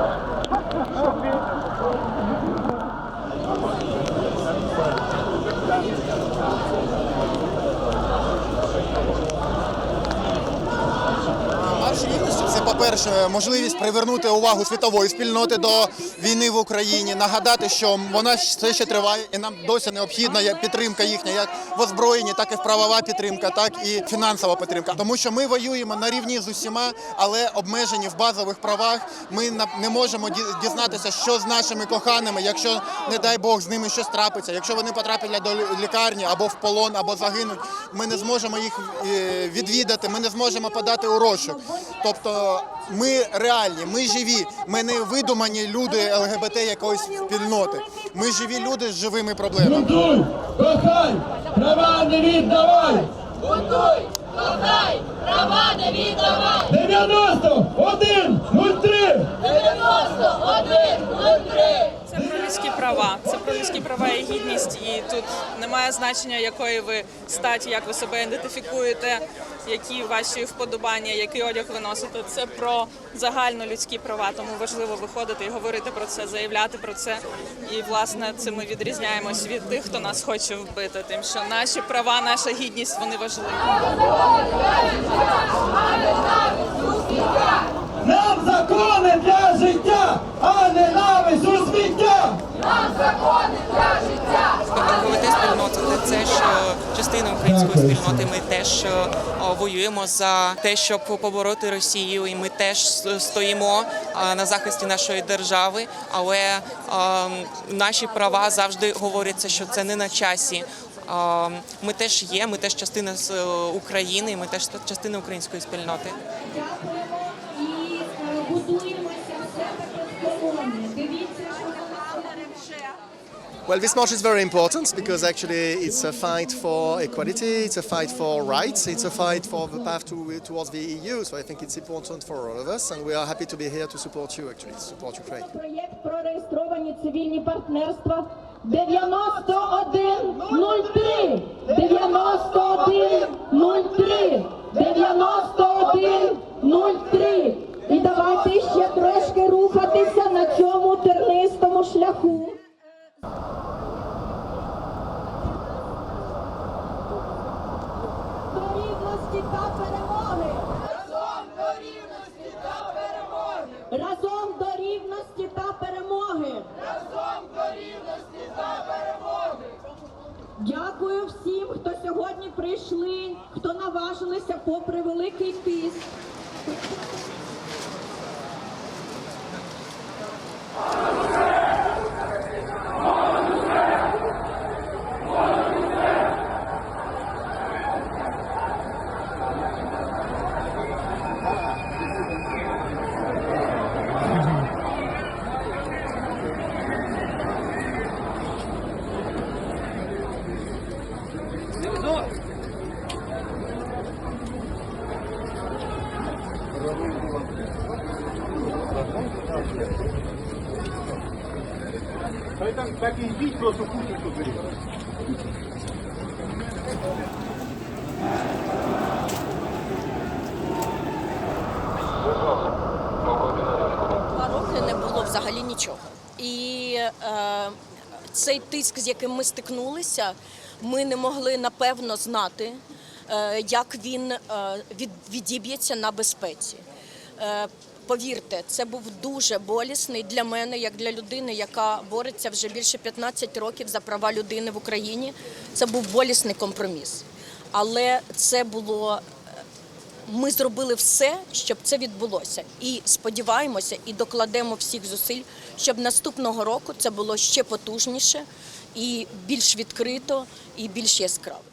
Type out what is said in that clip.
Thank you. По-перше, можливість привернути увагу світової спільноти до війни в Україні, нагадати, що вона все ще триває, і нам досі необхідна підтримка їхня, як в озброєнні, так і в правова підтримка, так і фінансова підтримка. Тому що ми воюємо на рівні з усіма, але обмежені в базових правах. Ми не можемо дізнатися, що з нашими коханими, якщо не дай Бог з ними щось трапиться. Якщо вони потраплять до лікарні або в полон, або загинуть, ми не зможемо їх е, відвідати, ми не зможемо подати у. Тобто ми реальні, ми живі, ми не видумані люди ЛГБТ якоїсь спільноти. Ми живі люди з живими проблемами. Бунтуй, кохай, права не віддавай! Бунтуй, кохай, права не віддавай! 91 03 91 03 Це про людські права. Це про людські права і гідність. І тут немає значення, якої ви статі, як ви себе ідентифікуєте, які ваші вподобання, який одяг ви носите. Це про загально людські права. Тому важливо виходити і говорити про це, заявляти про це. І власне цим ми відрізняємось від тих, хто нас хоче вбити. Тим, що наші права, наша гідність вони важливі. Нам закони для життя, а ненависть у сміття! ЛГБТ спільнота це теж е, частина української спільноти. Ми теж воюємо за те, щоб побороти Росію, і ми теж стоїмо на захисті нашої держави. Але наші права завжди говоряться, що це не на часі. Ми теж є, ми теж частина з е, України, ми теж частина української спільноти. і е, будуємося все таке колони. Дивіться, нам Well, this march is very important because actually it's a fight for equality, it's a fight for rights, it's a fight for the path to, towards the EU. So I think it's important for all of us, and we are happy to be here to support you actually, to support Ukraine. проєкт про реєстровані цивільні партнерства 9103 9103 Рівності та перемоги! Разом до рівності та перемоги! Разом до рівності та перемоги! Разом до рівності та перемоги! Дякую всім, хто сьогодні прийшли, хто наважилися попри великий тиск. Два роки не було взагалі нічого. І е, цей тиск, з яким ми стикнулися, ми не могли напевно знати, е, як він е, від, відіб'ється на безпеці. Е, повірте, це був дуже болісний для мене, як для людини, яка бореться вже більше 15 років за права людини в Україні. Це був болісний компроміс. Але це було ми зробили все, щоб це відбулося, і сподіваємося, і докладемо всіх зусиль, щоб наступного року це було ще потужніше і більш відкрито, і більш яскраво.